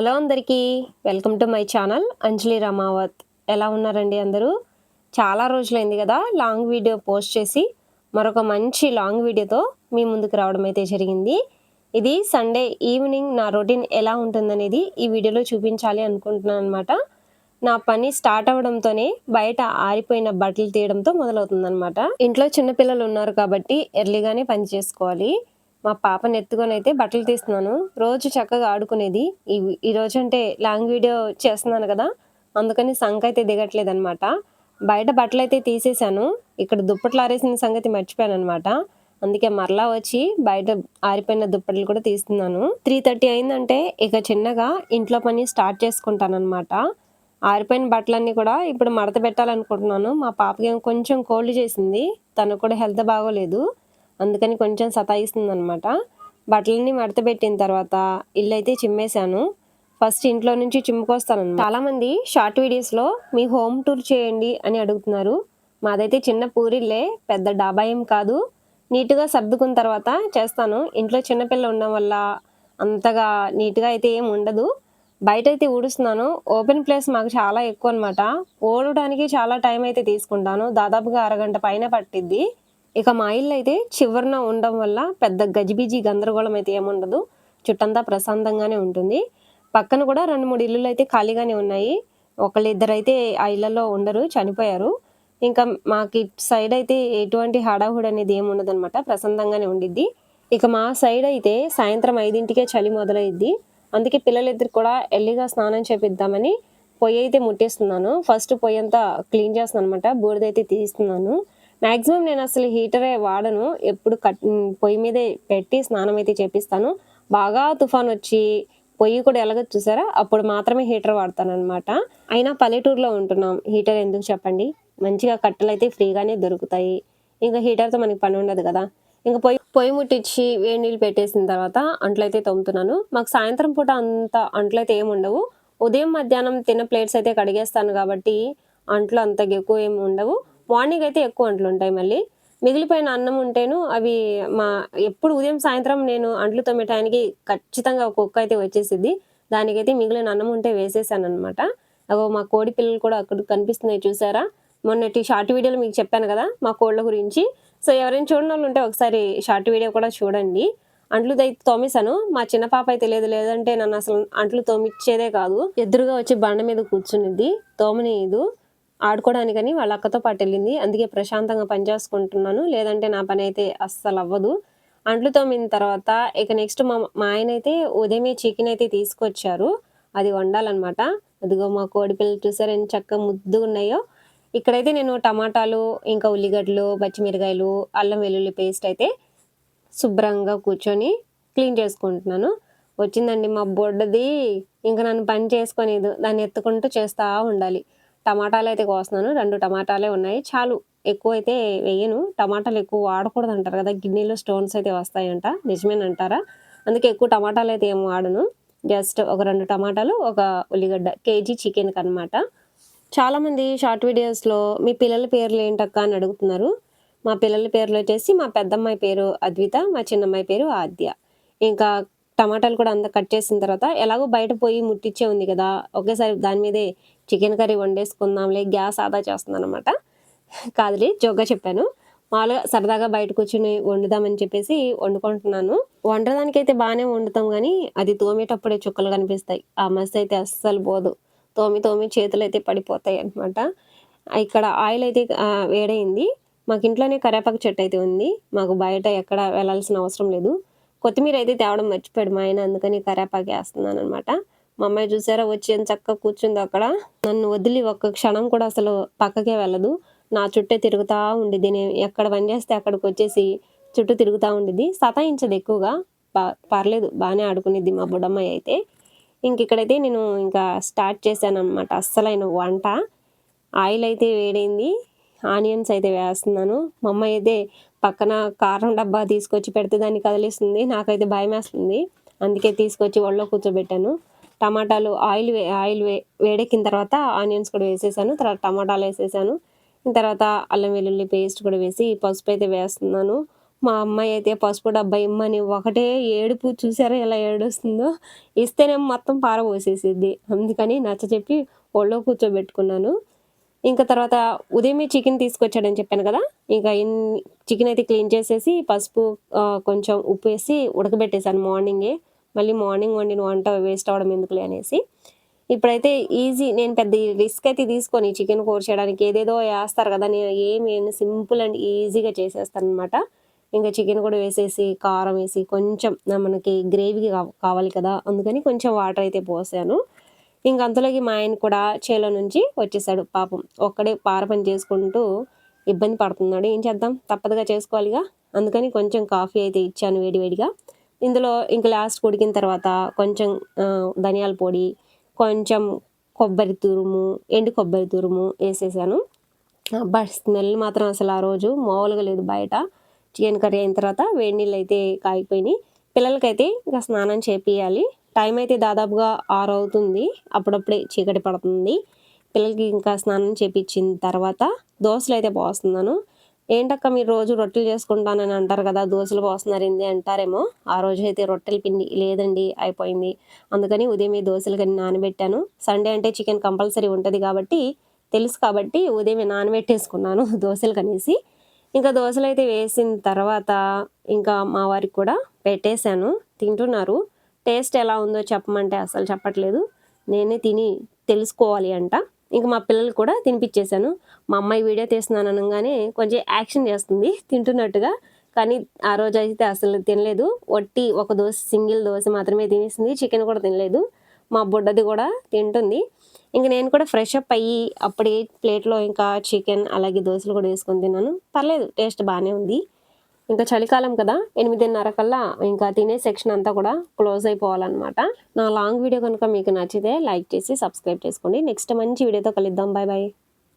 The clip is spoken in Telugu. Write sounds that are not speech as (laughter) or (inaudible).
హలో అందరికీ welcome to my channel Anjali Ramavath. ఎలా ఉన్నారండి అందరూ? చాలా రోజులైంది కదా లాంగ్ వీడియో పోస్ట్ చేసి మరొక మంచి లాంగ్ వీడియోతో మీ ముందుకు రావడం అయితే జరిగింది. ఇది సండే ఈవినింగ్ నా రొటీన్ ఎలా ఉంటుందనేది ఈ వీడియోలో చూపించాలి అనుకుంటున్నాను అనమాట నా పని స్టార్ట్ అవ్వడంతోనే బయట ఆరిపోయిన బట్టలు తీయడంతో మొదలవుతుందనమాట ఇంట్లో చిన్నపిల్లలు ఉన్నారు కాబట్టి ఎర్లీగానే పని చేసుకోవాలి. మా పాపని ఎత్తుకొని అయితే బట్టలు తీస్తున్నాను. రోజు చక్కగా ఆడుకునేది. ఈ ఈ రోజు అంటే లాంగ్ వీడియో చేస్తున్నాను కదా. అందుకని సంఖ అయితే దిగట్లేదు అనమాట బయట బట్టలు అయితే తీసేశాను. ఇక్కడ దుప్పట్లు ఆరేసిన సంగతి మర్చిపోయాను అనమాట అందుకే మరలా వచ్చి బయట ఆరిపోయిన దుప్పట్లు కూడా తీస్తున్నాను. త్రీ థర్టీ అయిందంటే ఇక చిన్నగా ఇంట్లో పని స్టార్ట్ చేసుకుంటాను అనమాట ఆరిపోయిన బట్టలన్నీ కూడా ఇప్పుడు మడత పెట్టాలనుకుంటున్నాను. మా పాపకి కొంచెం కోల్డ్ చేసింది. తనకు కూడా హెల్త్ బాగోలేదు. అందుకని కొంచెం సతాయిస్తుంది అనమాట బట్టలన్నీ మడత పెట్టిన తర్వాత ఇల్లు అయితే చిమ్మేశాను. ఫస్ట్ ఇంట్లో నుంచి చిమ్ముకొస్తాను చాలా మంది షార్ట్ వీడియోస్లో మీ హోమ్ టూర్ చేయండి అని అడుగుతున్నారు. మాదైతే చిన్న పూరిల్లే పెద్ద డాబా ఏం కాదు. నీట్గా సర్దుకున్న తర్వాత చేస్తాను. ఇంట్లో చిన్నపిల్ల ఉండడం వల్ల అంతగా నీట్గా అయితే ఏం ఉండదు. బయట అయితే ఊడుస్తున్నాను. ఓపెన్ ప్లేస్ మాకు చాలా ఎక్కువ అనమాట ఓడడానికి చాలా టైం అయితే తీసుకుంటాను. దాదాపుగా అరగంట పైన పట్టిద్ది. ఇక మా ఇల్లు అయితే చివరన ఉండడం వల్ల పెద్ద గజిబిజి గందరగోళం అయితే ఏముండదు. చుట్టంతా ప్రశాంతంగానే ఉంటుంది. పక్కన కూడా రెండు మూడు ఇల్లులు అయితే ఖాళీగానే ఉన్నాయి. ఒకళ్ళిద్దరు అయితే ఆ ఇళ్ళలో ఉండరు చనిపోయారు. ఇంకా మాకు సైడ్ అయితే ఎటువంటి హడాహుడి అనేది ఏమి ఉండదు అనమాట ప్రశాంతంగానే ఉండిద్ది. ఇక మా సైడ్ అయితే సాయంత్రం ఐదింటికే చలి మొదలైద్ది. అందుకే పిల్లలిద్దరు కూడా ఎల్లిగా స్నానం చేపిద్దామని పొయ్యి అయితే ముట్టేస్తున్నాను. ఫస్ట్ పొయ్యి అంతా క్లీన్ చేస్తున్నాను అనమాట బూడిదైతే తీస్తున్నాను. మ్యాక్సిమం నేను అసలు హీటరే వాడను. ఎప్పుడు కట్ పొయ్యి మీదే పెట్టి స్నానం అయితే చేపిస్తాను. బాగా తుఫాన్ వచ్చి పొయ్యి కూడా ఎలాగో చూసారా? అప్పుడు మాత్రమే హీటర్ వాడతాను అనమాట అయినా పల్లెటూరులో ఉంటున్నాం. హీటర్ ఎందుకు చెప్పండి? మంచిగా కట్టెలు అయితే ఫ్రీగానే దొరుకుతాయి. ఇంకా హీటర్తో మనకి పని ఉండదు కదా. ఇంకా పొయ్యి పొయ్యి ముట్టించి వేడి నీళ్ళు పెట్టేసిన తర్వాత అంట్లు అయితే తోముతున్నాను. మాకు సాయంత్రం పూట అంత అంట్లు అయితే ఏమి ఉండవు. ఉదయం మధ్యాహ్నం తిన్న ప్లేట్స్ అయితే కడిగేస్తాను కాబట్టి అంట్లు అంత ఎక్కువ ఏమి ఉండవు. మార్నింగ్ అయితే ఎక్కువ అంట్లు ఉంటాయి మళ్ళీ. మిగిలిపోయిన అన్నం ఉంటేను అవి మా ఎప్పుడు ఉదయం సాయంత్రం నేను అంట్లు తోమేటానికి ఖచ్చితంగా ఒక కుక్క అయితే వచ్చేసిద్ది. దానికైతే మిగిలిన అన్నం ఉంటే వేసేసాను అనమాట అగో మా కోడి పిల్లలు కూడా అక్కడ కనిపిస్తున్నాయి చూసారా? మొన్నటి షార్ట్ వీడియోలో మీకు చెప్పాను కదా మా కోళ్ళ గురించి. సో ఎవరైనా చూడని వాళ్ళు ఉంటే ఒకసారి షార్ట్ వీడియో కూడా చూడండి. అంట్లు అయితే తోమేశాను. మా చిన్న పాప అయితే లేదు లేదంటే నన్ను అసలు అంట్లు తోమిచ్చేదే కాదు. ఎదురుగా వచ్చి బండ మీద కూర్చునిద్ది. తోమనీయదు. ఆడుకోవడానికని వాళ్ళ అక్కతో పాటు వెళ్ళింది అందుకే ప్రశాంతంగా పని చేసుకుంటున్నాను. లేదంటే నా పని అయితే అస్సలు అవ్వదు అంట్లు తోమిన తర్వాత ఇక నెక్స్ట్ మా మా ఆయన అయితే ఉదయమే చికెన్ అయితే తీసుకొచ్చారు. అది వండాలన్నమాట. అదిగో మా కోడిపిల్లలు చూసారు ఎంత చక్కగా ముద్దు ఉన్నాయో. ఇక్కడైతే నేను టమాటాలు ఇంకా ఉల్లిగడ్డలు పచ్చిమిరకాయలు అల్లం వెల్లుల్లి పేస్ట్ అయితే శుభ్రంగా కూర్చొని క్లీన్ చేసుకుంటున్నాను. వచ్చిందండి మా బొడ్డది. ఇంకా నన్ను పని చేసుకొనేది. దాన్ని ఎత్తుకుంటూ చేస్తూ ఉండాలి. టమాటాలు అయితే కోస్తున్నాను. రెండు టమాటాలే ఉన్నాయి. చాలు ఎక్కువ అయితే వేయను. టమాటాలు ఎక్కువ వాడకూడదు అంటారు కదా. గిన్నెలో స్టోన్స్ అయితే వస్తాయంట. నిజమేనంటారా? అందుకే ఎక్కువ టమాటాలు అయితే ఏం వాడను. జస్ట్ ఒక రెండు టమాటాలు ఒక ఉల్లిగడ్డ కేజీ చికెన్కి అనమాట చాలామంది షార్ట్ వీడియోస్లో మీ పిల్లల పేర్లు ఏంటక్క? అని అడుగుతున్నారు. మా పిల్లల పేర్లు వచ్చేసి మా పెద్దమ్మాయి పేరు అద్విత మా చిన్నమ్మాయి పేరు ఆద్య. ఇంకా టమాటాలు కూడా అంతా కట్ చేసిన తర్వాత ఎలాగో బయట పోయి ముట్టించే ఉంది కదా ఒకేసారి దాని మీదే చికెన్ కర్రీ వండేసుకుందాంలే గ్యాస్ ఆదా చేస్తుంది అనమాట కాదులే జోగ్గా చెప్పాను. మామూలుగా సరదాగా బయట కూర్చుని వండుదామని చెప్పేసి వండుకుంటున్నాను. వండడానికి అయితే బాగానే వండుతాం కానీ అది తోమేటప్పుడే చుక్కలు కనిపిస్తాయి. ఆ మస్తు అయితే అస్సలు పోదు. తోమి తోమి చేతులు అయితే పడిపోతాయి అనమాట ఇక్కడ ఆయిల్ అయితే వేడైంది. మాకు ఇంట్లోనే కరేపాకు చెట్టు అయితే ఉంది. మాకు బయట ఎక్కడ వెళ్ళాల్సిన అవసరం లేదు. కొత్తిమీర అయితే తేవడం మర్చిపోయాడు మా ఆయన అందుకని కరేపాకు వేస్తున్నాను అనమాట మా అమ్మాయి చూసారా వచ్చి ఎంత చక్కగా కూర్చుంది అక్కడ. నన్ను వదిలి ఒక్క క్షణం కూడా అసలు పక్కకే వెళ్ళదు. నా చుట్టే తిరుగుతూ ఉండిద్ది. నేను ఎక్కడ పని చేస్తే అక్కడికి వచ్చేసి చుట్టూ తిరుగుతూ ఉండిద్ది. సతాయించదు ఎక్కువగా. పర్లేదు బాగానే ఆడుకునేది మా బుడమ్మాయి అయితే. ఇంక ఇక్కడైతే నేను ఇంకా స్టార్ట్ చేశాను అనమాట అస్సలైన వంట. ఆయిల్ అయితే వేడైంది. ఆనియన్స్ అయితే వేస్తున్నాను. మా అమ్మాయి అయితే పక్కన కారం డబ్బా తీసుకొచ్చి పెడితే దాన్ని కదిలిస్తుంది. నాకైతే భయం వేస్తుంది అందుకే తీసుకొచ్చి ఒళ్ళో కూర్చోబెట్టాను. టమాటాలు ఆయిల్ వే ఆయిల్ వే వేడెక్కిన తర్వాత ఆనియన్స్ కూడా వేసేసాను. తర్వాత టమాటాలు వేసేసాను. తర్వాత అల్లం వెల్లుల్లి పేస్ట్ కూడా వేసి పసుపు అయితే వేస్తున్నాను. మా అమ్మాయి అయితే పసుపు డబ్బా ఇమ్మని ఒకటే ఏడుపు చూసారా ఎలా ఏడుస్తుందో? ఇస్తేనే మొత్తం పారబోసేసిద్ది. అందుకని నచ్చ చెప్పి ఒళ్ళో కూర్చోబెట్టుకున్నాను. ఇంకా తర్వాత ఉదయమే చికెన్ తీసుకొచ్చాడని చెప్పాను కదా. ఇంకా చికెన్ అయితే క్లీన్ చేసేసి పసుపు కొంచెం ఉప్పు వేసి ఉడకబెట్టేశాను మార్నింగే. మళ్ళీ మార్నింగ్ వండిన వంట వేస్ట్ అవ్వడం ఎందుకులే అనేసి. ఇప్పుడైతే ఈజీ నేను పెద్ద రిస్క్ అయితే తీసుకొని చికెన్ కూర చేయడానికి ఏదేదో వేస్తారు కదా. నేను ఏమి సింపుల్ అండ్ ఈజీగా చేసేస్తాను అనమాట ఇంకా చికెన్ కూడా వేసేసి కారం వేసి కొంచెం మనకి గ్రేవీ కావాలి కదా. అందుకని కొంచెం వాటర్ అయితే పోసాను. ఇంక అంతలోకి మా ఆయన కూడా చేలో నుంచి వచ్చేసాడు పాపం. ఒక్కడే పార పని చేసుకుంటూ ఇబ్బంది పడుతున్నాడు. ఏం చేద్దాం? తప్పదుగా చేసుకోవాలిగా. అందుకని కొంచెం కాఫీ అయితే ఇచ్చాను వేడివేడిగా. ఇందులో ఇంక లాస్ట్ ఉడికిన తర్వాత కొంచెం ధనియాల పొడి కొంచెం కొబ్బరి తురుము ఎండు కొబ్బరి తురుము వేసేసాను. బట్ స్మెల్ మాత్రం అసలు ఆ రోజు మామూలుగా లేదు బయట. చికెన్ కర్రీ అయిన తర్వాత వేడి నీళ్ళు అయితే కాగిపోయినాయి. పిల్లలకైతే ఇంకా స్నానం చేపియాలి టైం అయితే దాదాపుగా ఆరు అవుతుంది. అప్పుడప్పుడే చీకటి పడుతుంది. పిల్లలకి ఇంకా స్నానం చేపించిన తర్వాత దోశలు అయితే పోస్తున్నాను. ఏంటక్క మీరు రోజు రొట్టెలు చేసుకుంటానని అంటారు కదా దోశలు పోస్తున్నారు ఏంది అంటారేమో. ఆ రోజు అయితే రొట్టెల పిండి లేదండి అయిపోయింది. అందుకని ఉదయమే దోశలు కానీ నానబెట్టాను. సండే అంటే చికెన్ కంపల్సరీ ఉంటుంది కాబట్టి తెలుసు కాబట్టి ఉదయమే నానబెట్టేసుకున్నాను (laughs) దోశలు కనేసి. ఇంకా దోశలు అయితే వేసిన తర్వాత ఇంకా మా వారికి కూడా పెట్టేశాను. తింటున్నారు. టేస్ట్ ఎలా ఉందో చెప్పమంటే అసలు చెప్పట్లేదు. నేనే తిని తెలుసుకోవాలి అంట. ఇంకా మా పిల్లలు కూడా తినిపించేశాను మా అమ్మాయి వీడియో తీస్తున్నాను అనగానే కొంచెం యాక్షన్ చేస్తుంది తింటున్నట్టుగా. కానీ ఆ రోజు అయితే అసలు తినలేదు. వట్టి ఒక దోశ సింగిల్ దోశ మాత్రమే తినేసింది. చికెన్ కూడా తినలేదు. మా బుడ్డది కూడా తింటుంది. ఇంక నేను కూడా ఫ్రెష్ అప్ అయ్యి అప్పుడే ప్లేట్లో ఇంకా చికెన్ అలాగే దోశలు కూడా వేసుకొని తిన్నాను. పర్లేదు టేస్ట్ బాగానే ఉంది. ఇంకా చలికాలం కదా ఎనిమిదిన్నర కల్లా ఇంకా తినే సెక్షన్ అంతా కూడా క్లోజ్ అయిపోవాలన్నమాట. నా లాంగ్ వీడియో కనుక మీకు నచ్చితే లైక్ చేసి సబ్స్క్రైబ్ చేసుకోండి. నెక్స్ట్ మంచి వీడియోతో కలుద్దాం. Bye bye